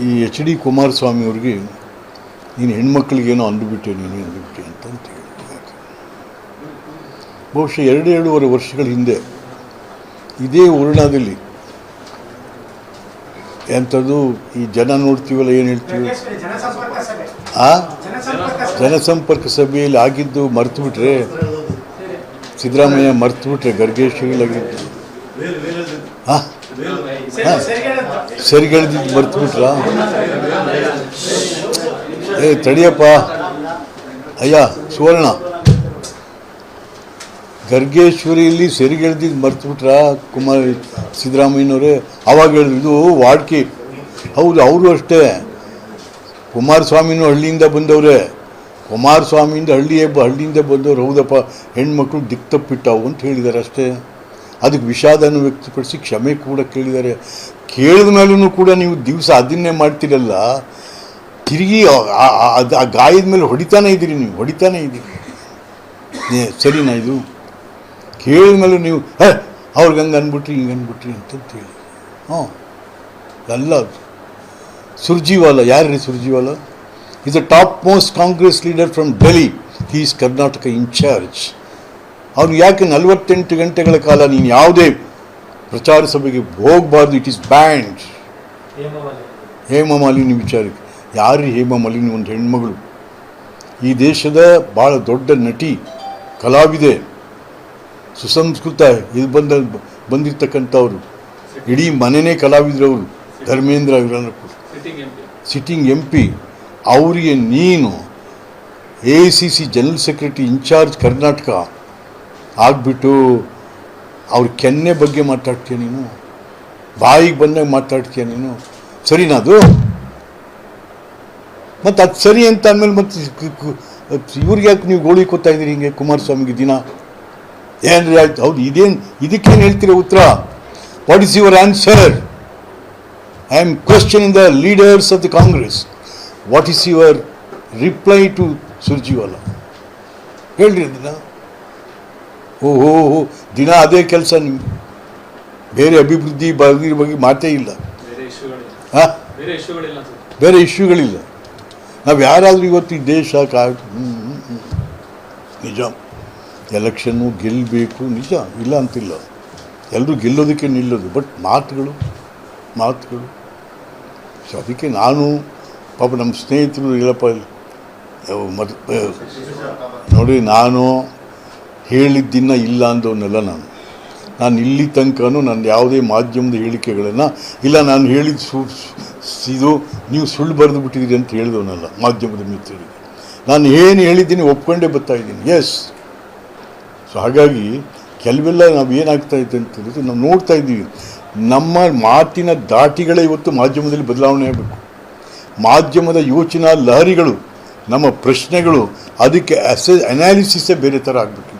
ಈ H D Kumaraswamy ಅವ್ರಿಗೆ ನೀನು ಹೆಣ್ಮಕ್ಳಿಗೇನೋ ಅಂದುಬಿಟ್ಟೆ ನೀನು ಅಂದುಬಿಟ್ಟೆ ಅಂತ ಹೇಳಿದ್ರು. ಬಹುಶಃ ಎರಡು ಎರಡೂವರೆ ವರ್ಷಗಳ ಹಿಂದೆ ಇದೇ ವರ್ಣದಲ್ಲಿ ಎಂಥದ್ದು ಈ ಜನ ನೋಡ್ತೀವಲ್ಲ ಏನು ಹೇಳ್ತೀವಿ ಆ ಜನಸಂಪರ್ಕ ಸಭೆ ಜನಸಂಪರ್ಕ ಸಭೆಯಲ್ಲಿ ಆಗಿದ್ದು ಮರ್ತು ಬಿಟ್ರೆ ಸಿದ್ದರಾಮಯ್ಯ ಮರ್ತು ಬಿಟ್ರೆ ಗರ್ಗೇಶ್ವರಿಲಾಗಿದ್ದು ಹಾ ಹಾಂ. ಸರಿಗಳ್ದಿದ್ದು ಮರ್ತು ಬಿಟ್ರ ಏ, ತಡಿಯಪ್ಪ. ಅಯ್ಯ, ಸುವರ್ಣ. ಗರ್ಗೇಶ್ವರಿಯಲ್ಲಿ ಸರಿಗೆಳ್ದಿದ್ದು ಮರ್ತು ಬಿಟ್ರ ಕುಮಾರ್, ಸಿದ್ದರಾಮಯ್ಯನವರೇ? ಅವಾಗ ಹೇಳಿದ್ರು ವಾಡ್ಕಿ. ಹೌದು, ಅವರು ಅಷ್ಟೇ. ಕುಮಾರಸ್ವಾಮಿನೂ ಹಳ್ಳಿಯಿಂದ ಬಂದವ್ರೆ. ಕುಮಾರಸ್ವಾಮಿಯಿಂದ ಹಳ್ಳಿಯೇ ಹಳ್ಳಿಯಿಂದ ಬಂದವ್ರು, ಹೌದಪ್ಪ. ಹೆಣ್ಮಕ್ಳು ದಿಕ್ಕ ತಪ್ಪಿಟ್ಟವು ಅಂತ ಹೇಳಿದ್ದಾರೆ ಅಷ್ಟೇ ಅದಕ್ಕೆ ವಿಷಾದನ ವ್ಯಕ್ತಪಡಿಸಿ ಕ್ಷಮೆ ಕೂಡ ಕೇಳಿದ್ದಾರೆ. ಕೇಳಿದ ಮೇಲೂ ಕೂಡ ನೀವು ದಿವಸ ಅದನ್ನೇ ಮಾಡ್ತಿರಲ್ಲ. ತಿರುಗಿ ಅದು ಆ- ಗಾಯದ ಮೇಲೆ ಹೊಡಿತಾನೆ ಇದ್ದೀರಿ ನೀವು, ಹೊಡಿತಾನೆ ಇದ್ದೀರಿ. ಸರಿನಾ ಇದು? ಕೇಳಿದ ಮೇಲೆ ನೀವು, ಹೇ, ಅವ್ರಿಗೆ ಹಂಗೆ ಅಂದ್ಬಿಟ್ರಿ ಹಿಂಗೆ ಅಂದ್ಬಿಟ್ರಿ ಅಂತಂತ ಹೇಳಿ. ಹಾಂ ಅದು. ಸುರ್ಜಿವಾಲ, ಯಾರ್ರಿ Surjewala? Is a top most Congress leader from Delhi he is Karnataka in charge ಅವ್ನು ಯಾಕೆ ನಲವತ್ತೆಂಟು ಗಂಟೆಗಳ ಕಾಲ ನೀನು ಯಾವುದೇ ಪ್ರಚಾರ ಸಭೆಗೆ ಹೋಗಬಾರ್ದು it is banned Hema Malini ವಿಚಾರಕ್ಕೆ. ಯಾರು ಹೇಮ ಮಾಲಿನಿ ಒಂದು ಹೆಣ್ಮಗಳು. ಈ ದೇಶದ ಭಾಳ ದೊಡ್ಡ ನಟಿ, ಕಲಾವಿದೆ, ಸುಸಂಸ್ಕೃತ, ಇದು ಬಂದ, ಬಂದಿರ್ತಕ್ಕಂಥವ್ರು. ಇಡೀ ಮನೆಯೇ ಕಲಾವಿದ್ರವರು ಧರ್ಮೇಂದ್ರ ಇವರನ್ನು ಸಿಟ್ಟಿಂಗ್ ಎಂ ಪಿ. ಅವರಿಗೆ ನೀನು A C C general secretary in charge Karnataka ಆಗಿಬಿಟ್ಟು ಅವ್ರ ಕೆನ್ನೆ ಬಗ್ಗೆ ಮಾತಾಡ್ತೀಯ ನೀನು? ಬಾಯಿಗೆ ಬಂದಾಗ ಮಾತಾಡ್ತೀಯ ನೀನು? ಸರಿನಾ ಅದು? ಮತ್ತು ಅದು ಸರಿ ಅಂತ ಅಂದಮೇಲೆ ಮತ್ತು ಇವ್ರಿಗೆ ಯಾಕೆ ನೀವು ಗೋಳಿ ಕೊತ್ತಾ ಇದ್ದೀರಿ ಹಿಂಗೆ ಕುಮಾರಸ್ವಾಮಿಗೆ ದಿನ? ಏನ್ರಿ ಆಯ್ತು? ಹೌದು, ಇದೇನು ಇದಕ್ಕೇನು ಹೇಳ್ತೀರ ಉತ್ತರ? What is your answer I am in the leaders of the Congress what is your reply to Surjewala ಹೇಳ್ರಿ ಅದನ್ನ. ಓಹೋ ದಿನ ಅದೇ ಕೆಲಸ ನಿಮ್ಗೆ ಬೇರೆ ಅಭಿವೃದ್ಧಿ ಬಗ್ಗೆ ಬಗ್ಗೆ ಮಾತೇ ಇಲ್ಲ. ಹಾಂ? ಬೇರೆ ಇಶ್ಯೂಗಳಿಲ್ಲ ಅನ್ಸುತ್ತೆ ಬೇರೆ ಇಶ್ಯೂಗಳಿಲ್ಲ. ನಾವು ಯಾರಾದರೂ ಇವತ್ತು ಈ ದೇಶ ಕಾ. ನಿಜ. ಎಲೆಕ್ಷನ್ನು ಗೆಲ್ಲಬೇಕು ನಿಜ. ಇಲ್ಲ ಅಂತಿಲ್ಲ. ಎಲ್ಲರೂ ಗೆಲ್ಲೋದಕ್ಕೆ ನಿಲ್ಲೋದು. ಬಟ್ ಮಾತುಗಳು ಮಾತುಗಳು. ಸೊ ಅದಕ್ಕೆ ನಾನು ಪಾಪ ನಮ್ಮ ಸ್ನೇಹಿತರು ಇಲ್ಲಪ್ಪ ಮದ್ ನೋಡಿ ನಾನು ಹೇಳಿದ್ದಿನ್ನ ಇಲ್ಲ ಅಂದವನ್ನೆಲ್ಲ ನಾನು. ನಾನು ಇಲ್ಲಿ ತನಕನೂ ನನ್ನ ಯಾವುದೇ ಮಾಧ್ಯಮದ ಹೇಳಿಕೆಗಳನ್ನು, ಇಲ್ಲ ನಾನು ಹೇಳಿದ ಸು- ಇದು ನೀವು ಸುಳ್ಳು ಬರೆದು ಬಿಟ್ಟಿದ್ದೀರಿ ಅಂತ ಹೇಳಿದವನಲ್ಲ ಮಾಧ್ಯಮದ ಮಿತ್ರರಿಗೆ. ನಾನು ಏನು ಹೇಳಿದ್ದೀನಿ ಒಪ್ಕೊಂಡೇ ಬರ್ತಾ ಇದ್ದೀನಿ. ಎಸ್ ಸೊ ಹಾಗಾಗಿ ಕೆಲವೆಲ್ಲ ನಾವು ಏನಾಗ್ತಾ ಇದೆ ಅಂತ ಹೇಳಿದ್ರೆ ನಾವು ನೋಡ್ತಾ ಇದ್ದೀವಿ. ನಮ್ಮ ಮಾತಿನ ದಾಟಿಗಳೇ ಇವತ್ತು ಮಾಧ್ಯಮದಲ್ಲಿ ಬದಲಾವಣೆ ಆಗಬೇಕು. ಮಾಧ್ಯಮದ ಯೋಚನಾ ಲಹರಿಗಳು, ನಮ್ಮ ಪ್ರಶ್ನೆಗಳು, ಅದಕ್ಕೆ ಅಸೆ ಅನಾಲಿಸಿಸೇ ಬೇರೆ ಥರ ಆಗಬೇಕು